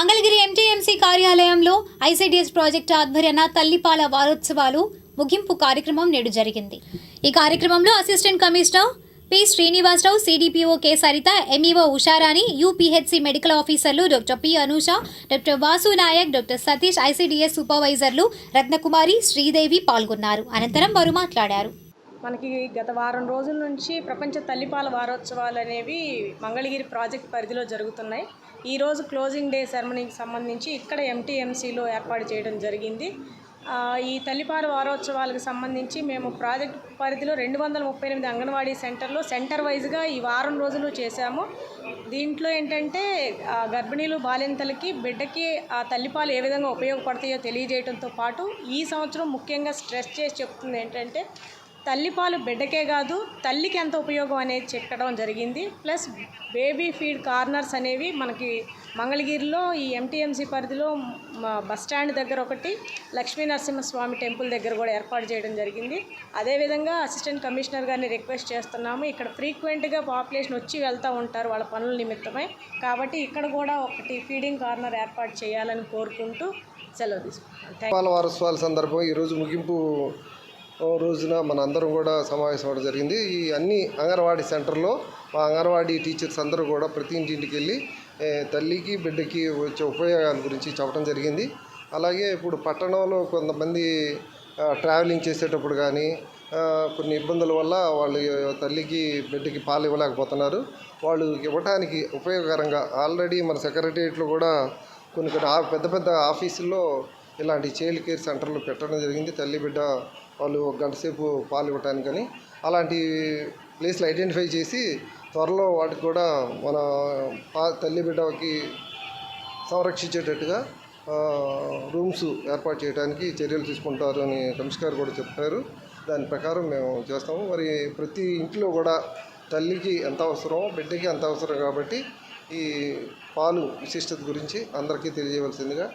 Mangalagiri MTMC కార్యాలయంలో ICDS project ఆధ్వర్యన తల్లిపాల వారోత్సవాలు ముగింపు కార్యక్రమం నేడు జరిగింది. ఈ కార్యక్రమంలో assistant commissioner P Srinivasarao CDPO K Saritha MEO Usharani UPHC medical ఆఫీసర్లు doctor P Anusha doctor Vasu Naik doctor Satish ICDS సూపర్వైజర్లు Ratnakumari Sridevi పాల్గొన్నారు. అనంతరం వారు మాట్లాడారు. మనకి గత వారం రోజుల నుంచి ప్రపంచ తల్లిపాల వారోత్సవాలు అనేవి మంగళగిరి ప్రాజెక్ట్ పరిధిలో జరుగుతున్నాయి. ఈరోజు క్లోజింగ్ డే సెరమనీకి సంబంధించి ఇక్కడ ఎంటీఎంసీలో ఏర్పాటు చేయడం జరిగింది. ఈ తల్లిపాల వారోత్సవాలకు సంబంధించి మేము ప్రాజెక్ట్ పరిధిలో రెండు వందల ముప్పై ఎనిమిది అంగన్వాడీ సెంటర్లో సెంటర్ వైజ్గా ఈ వారం రోజులు చేశాము. దీంట్లో ఏంటంటే గర్భిణీలు బాలింతలకి బిడ్డకి ఆ తల్లిపాలు ఏ విధంగా ఉపయోగపడతాయో తెలియజేయడంతో పాటు ఈ సంవత్సరం ముఖ్యంగా స్ట్రెస్ చేసి చెప్తుంది ఏంటంటే తల్లిపాలు బిడ్డకే కాదు తల్లికి ఎంత ఉపయోగం అనేది చెప్పడం జరిగింది. ప్లస్ బేబీ ఫీడ్ కార్నర్స్ అనేవి మనకి మంగళగిరిలో ఈ ఎంటీఎంసీ పరిధిలో బస్ స్టాండ్ దగ్గర ఒకటి లక్ష్మీ నరసింహస్వామి టెంపుల్ దగ్గర కూడా ఏర్పాటు చేయడం జరిగింది. అదేవిధంగా అసిస్టెంట్ కమిషనర్ గారిని రిక్వెస్ట్ చేస్తున్నాము ఇక్కడ ఫ్రీక్వెంట్గా పాపులేషన్ వచ్చి వెళ్తూ ఉంటారు వాళ్ళ పనుల నిమిత్తమై. కాబట్టి ఇక్కడ కూడా ఒకటి ఫీడింగ్ కార్నర్ ఏర్పాటు చేయాలని కోరుకుంటూ సెలవు తీసుకుంటాం థ్యాంక్ పాల వారోత్సవాల సందర్భంగా ఈరోజు ముగింపు రోజున మన అందరం కూడా సమావేశం అవ్వడం జరిగింది. ఈ అన్ని అంగన్వాడీ సెంటర్లో మా అంగన్వాడీ టీచర్స్ అందరూ కూడా ప్రతి ఇంటింటికి వెళ్ళి తల్లికి బిడ్డకి వచ్చే ఉపయోగాల గురించి చెప్పడం జరిగింది. అలాగే ఇప్పుడు పట్టణంలో కొంతమంది ట్రావెలింగ్ చేసేటప్పుడు కానీ కొన్ని ఇబ్బందుల వల్ల వాళ్ళు తల్లికి బిడ్డకి పాలు ఇవ్వలేకపోతున్నారు. వాళ్ళు ఇవ్వడానికి ఉపయోగకరంగా ఆల్రెడీ మన సెక్రటరియట్లో కూడా కొన్ని కొన్ని పెద్ద పెద్ద ఆఫీసుల్లో ఇలాంటి చైల్డ్ కేర్ సెంటర్లు పెట్టడం జరిగింది. తల్లి బిడ్డ వాళ్ళు ఒక గంట సేపు పాలు ఇవ్వటానికని అలాంటి ప్లేస్లు ఐడెంటిఫై చేసి త్వరలో వాటికి కూడా మన తల్లి బిడ్డకి సంరక్షించేటట్టుగా రూమ్స్ ఏర్పాటు చేయడానికి చర్యలు తీసుకుంటారు అని కమిషనర్ కూడా చెప్పారు. దాని ప్రకారం మేము చేస్తాము. మరి ప్రతి ఇంట్లో కూడా తల్లికి ఎంత అవసరమో బిడ్డకి ఎంత అవసరం కాబట్టి ఈ పాలు విశిష్టత గురించి అందరికీ తెలియవలసిందిగా